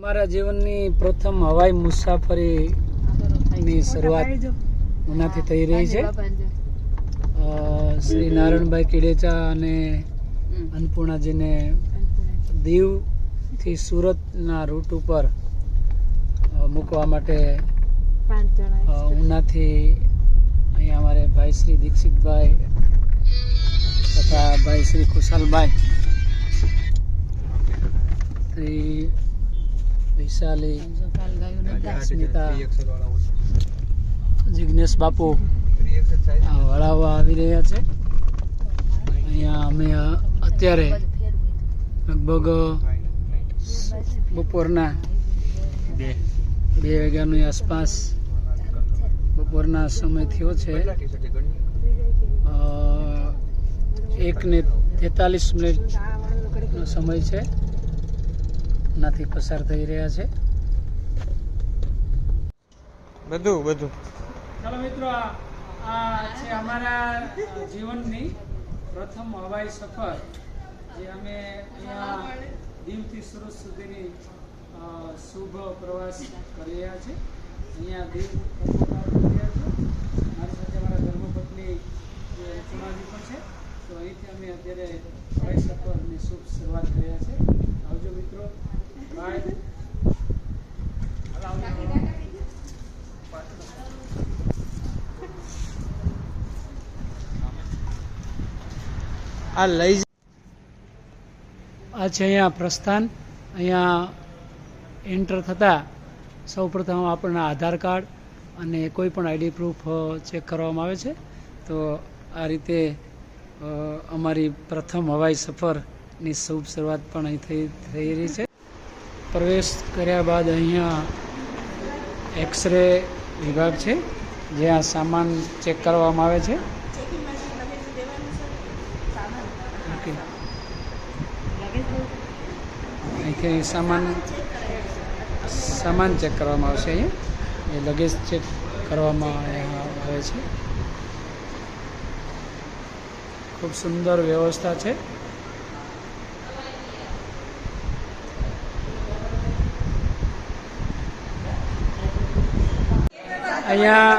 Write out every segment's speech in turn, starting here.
અમારા જીવનની પ્રથમ હવાઈ મુસાફરીની શરૂઆત ઉનાથી થઈ રહી છે. શ્રી નારાયણભાઈ કિડેચા અને અન્નપૂર્ણાજીને દીવથી સુરતના રૂટ ઉપર મૂકવા માટે ઉનાથી અહીંયા અમારે ભાઈ શ્રી દીક્ષિતભાઈ તથા ભાઈ શ્રી ખુશાલભાઈ વૈશાલી જિગ્નેશ બાપુ વળાવવા આવી રહ્યા છે. અહીંયા અમે અત્યારે લગભગ બપોરના બે વાગ્યાની આસપાસ બપોરના સમય થયો છે. એક ને તેતાલીસ મિનિટનો સમય છે. નાથી પસાર થઈ રહ્યા છે. બધું બધું. ચાલો મિત્રો આ આ છે અમારા જીવનની પ્રથમ હવાઈ સફર જે અમે અહીંયા દીવથી સુરત સુધીની શુભ પ્રવાસ કરી રહ્યા છે. અહીંયા દીવ રહ્યા છે. મારી સાથે મારા ધર્મપત્ની જે રચનાજી પણ છે. તો અહીંથી અમે અત્યારે હવાઈ સફરની શુભ શરૂઆત કરી રહ્યા છે. આવજો મિત્રો. આ લઈ આ છે અહીંયા પ્રસ્થાન. અહીંયા એન્ટર થતાં સૌપ્રથમ આપણને આધાર કાર્ડ અને કોઈ પણ આઈડી પ્રૂફ ચેક કરવામાં આવે છે. તો આ રીતે અમારી પ્રથમ હવાઈ સફરની શુભ શરૂઆત પણ અહીં થઈ થઈ રહી છે. પ્રવેશ કર્યા બાદ અહીંયા એક્સરે વિભાગ છે, જ્યાં સામાન ચેક કરવામાં આવે છે. ઓકે અહીંથી સામાન સામાન ચેક કરવામાં આવશે અહીંયા. એ લગેજ ચેક કરવામાં આવે છે. ખૂબ સુંદર વ્યવસ્થા છે. અહીંયા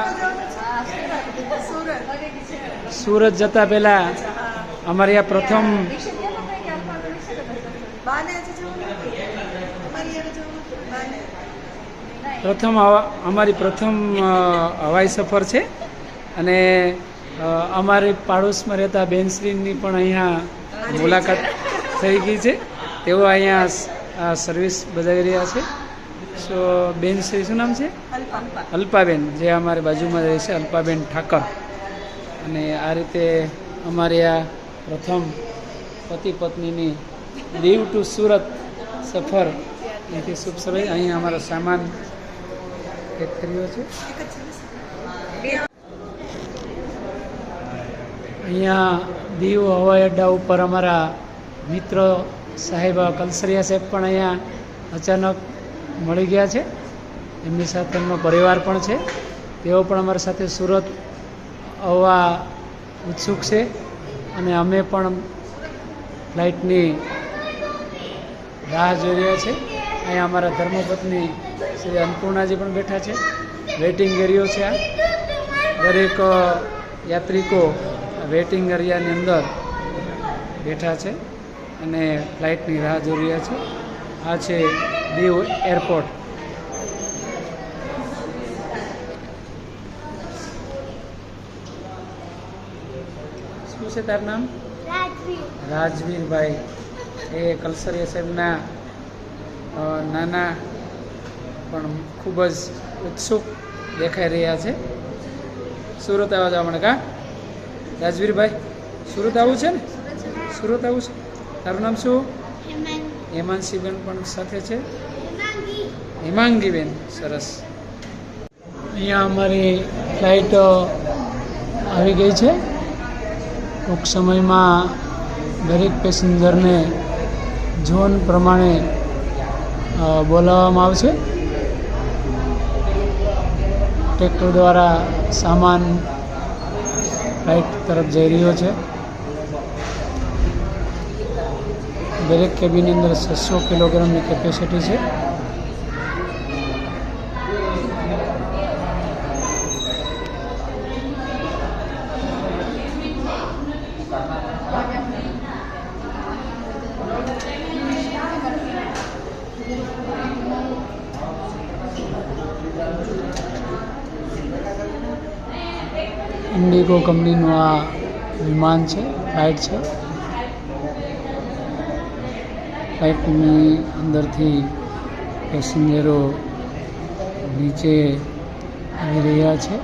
સુરત જતા પહેલા અમારી આ પ્રથમ પ્રથમ અમારી પ્રથમ હવાઈ સફર છે. અને અમારી પાડોશમાં રહેતા બેનશ્રીની પણ અહીંયા મુલાકાત થઈ ગઈ છે. તેઓ અહીંયા સર્વિસ બજાવી રહ્યા છે. સો બેન શ્રી શું નામ છે? અલ્પાબેન. જે અમારી બાજુમાં રહે છે અલ્પાબેન ઠાકર. અને આ રીતે અમારી આ પ્રથમ પતિ પત્નીની દીવ ટુ સુરત સફર. એથી શુભ સમય અહીંયા અમારો સામાન પેક કર્યો છે. અહીંયા દીવ હવાઈ અડ્ડા ઉપર અમારા મિત્ર સાહેબ કલસરિયા સાહેબ પણ અહીંયા અચાનક મળી ગયા છે. એમની સાથે એમનો પરિવાર પણ છે. તેઓ પણ અમારી સાથે સુરત આવવા ઉત્સુક છે અને અમે પણ ફ્લાઇટની રાહ જોઈ રહ્યા છે. અહીંયા અમારા ધર્મપત્ની શ્રી અન્નપૂર્ણાજી પણ બેઠા છે. વેઇટિંગ એરિયો છે આ. દરેક યાત્રિકો વેઇટિંગ એરિયાની અંદર બેઠા છે અને ફ્લાઇટની રાહ જોઈ રહ્યા છે. આ છે દીવ એરપોર્ટ શું છે તારું નામ? રાજવીરભાઈ. એ કલસરિયા સાહેબના નાના પણ ખૂબ જ ઉત્સુક દેખાઈ રહ્યા છે. સુરત આવવા જવા માટે કા? રાજવીરભાઈ સુરત આવું છે ને? સુરત આવું છે. તારું નામ શું? હેમાંશીબેન પણ સાથે છે. હિમાંગીબેન, સરસ. અહીંયા અમારી ફ્લાઇટ આવી ગઈ છે. ટૂંક સમયમાં દરેક પેસેન્જરને ઝોન પ્રમાણે બોલાવવામાં આવશે. ટ્રેક્ટર દ્વારા સામાન ફ્લાઇટ તરફ જઈ રહ્યો છે. દરેક કેબીની અંદર છસો કિલોગ્રામની કેપેસિટી છે. ઇન્ડિગો કંપનીનું આ વિમાન છે ફ્લાઇટ છે. ફ્લાઇટની અંદરથી પેસેન્જરો નીચે આવી રહ્યા છે.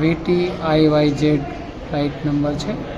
VT I Y Z flight number છે.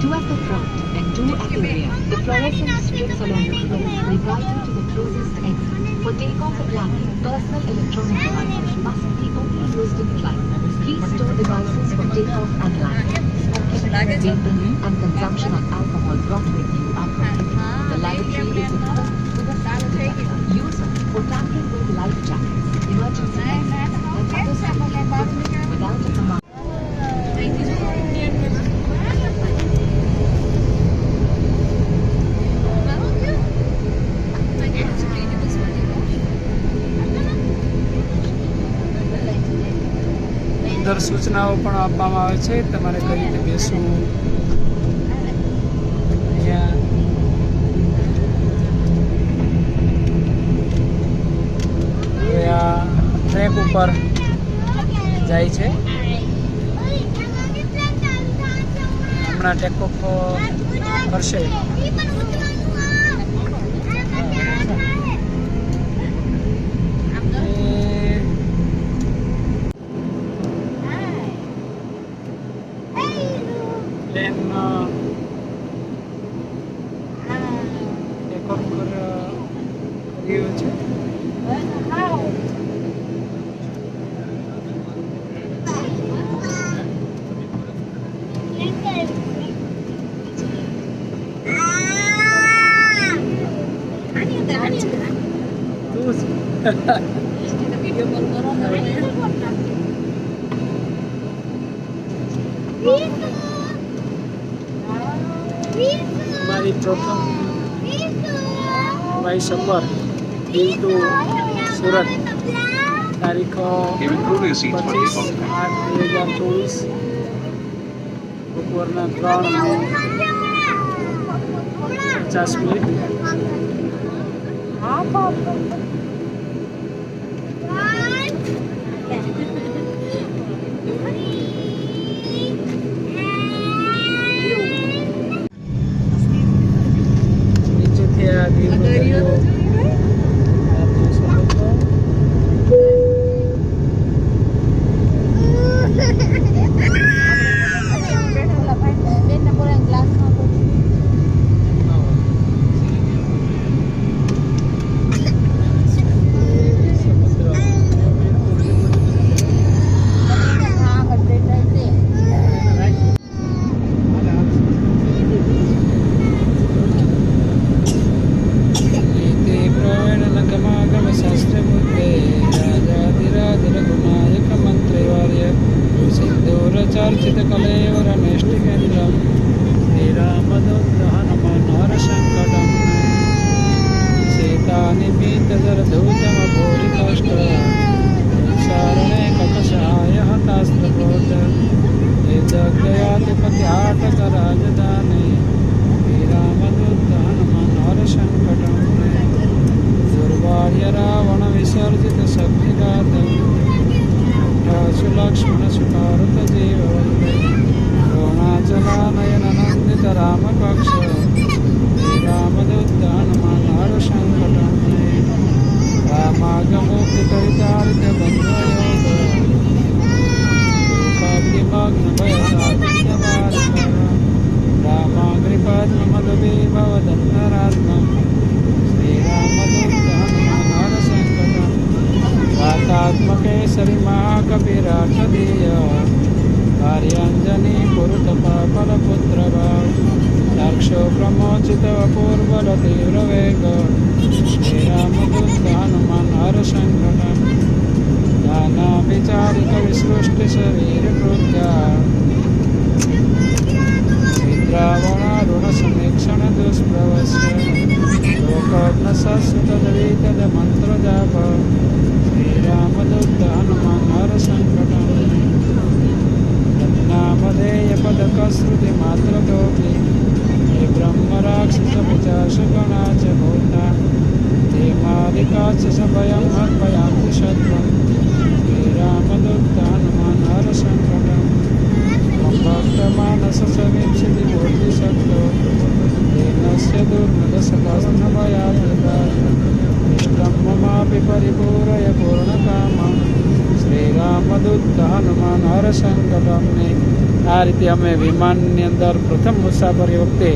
two at the front and two at the rear. The fluorescent strips along the floor will guide you to the closest exit. For takeoff and landing, personal electronic devices must be only used in flight. Please store devices for takeoff and landing. Smoking, vaping, and consumption of alcohol brought with you are prohibited. The lavatory is equipped with a fire detector. Use it for tampering with life jackets, emergency exits, સૂચનાઓ પણ આપવામાં આવે છે. તમારે કઈ રીતે બેસવું? અહીંયા. ટ્રેક ઉપર જાય છે. હમણાં ટેક ઓફ કરશે. પ્લેન ટેક ઓફ કર્યું છે તું જ. મારી પ્રથમ બાઈ સફર દીવ ટુ સુરત. તારીખ પચીસ E20 આઠ બે હજાર ચોવીસ. બપોરના ત્રણ પચાસ મિનિટ. गुरुदेवरमेष्टिकेन्द्रं श्रीरामदुग्रहनमनोरसङ्कटं सीतानिमितजरधूतमभूरिकाष्ट शरणे कपसहायः तास्त्रभोज एतदयातिपतिहाटकराजधानी श्रीरामदुग्रहनमनोरसङ्कटं दुर्वार्यरावणविसर्जितशक्तिघात વિરાટદીય ભાર્યાંજની પુરુતપાપલપુત્રવા દક્ષો પ્રમોચિત પૂર્વલ તીવ્રવેગ શ્રીરામદૂતાનુમાન હરસંકટ નાનાવિચારિક વિસૃષ્ટિ શરીર કૃત્યા વિદ્રાવણારૂઢ સમીક્ષણ દુષ્પ્રવશ્ય લોકગ્ન સસ્તદવીતદ મંત્ર જાપ હનુમાન હરસંકટમ રત્નામધેય પદકશ્રુતિ માત્રતોપી હે બ્રહ્મરાક્ષસ પિચાશ ગણા ચ ભૂતા તે માલિકાચ સભયમ અર્પયામિ સત્વમ શ્રીરામદૂત હનુમાન અમે વિમાનની અંદર પ્રથમ મુસાફરી વખતે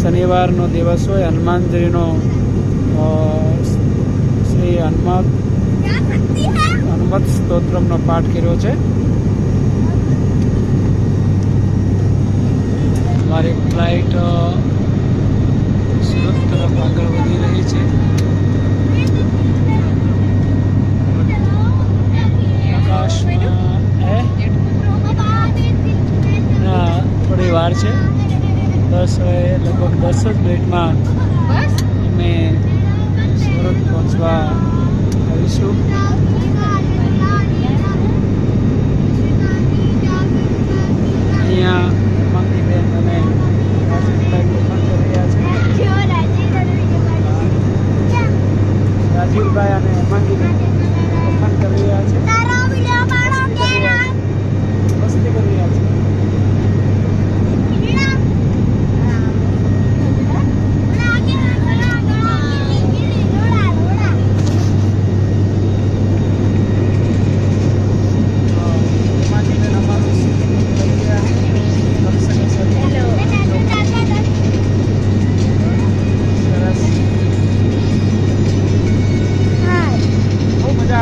શનિવારનો દિવસ હોય, હનુમાનજીનો શ્રી હનુમાન હનુમત સ્તોત્રમનો પાઠ કર્યો છે. મારી ફ્લાઇટ સુરત તરફ આગળ વધી રહી છે. આકાશમાં થોડી વાર છે. દસ હવે લગભગ દસ જ મિનિટમાં અમે સુરત પહોંચવા આવીશું. અહીંયા મંગીબેન અને રાજીવભાઈ અને મંગીબેન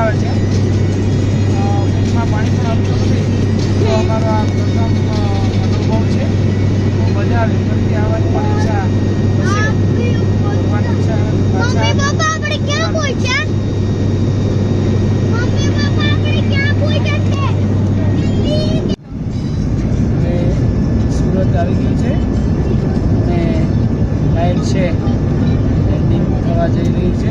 આવે છે. પેટમાં પાણી પણ આવતું નથી. તો અમારો આ પ્રથમ અનુભવ છે. બહુ મજા આવી ફરીથી આવવાની પણ ઈચ્છા હશે. ભગવાનની ઈચ્છા પાછા સુરત આવી ગયું છે. અને લાઈટ છે. લેન્ડિંગ થવા જઈ રહી છે.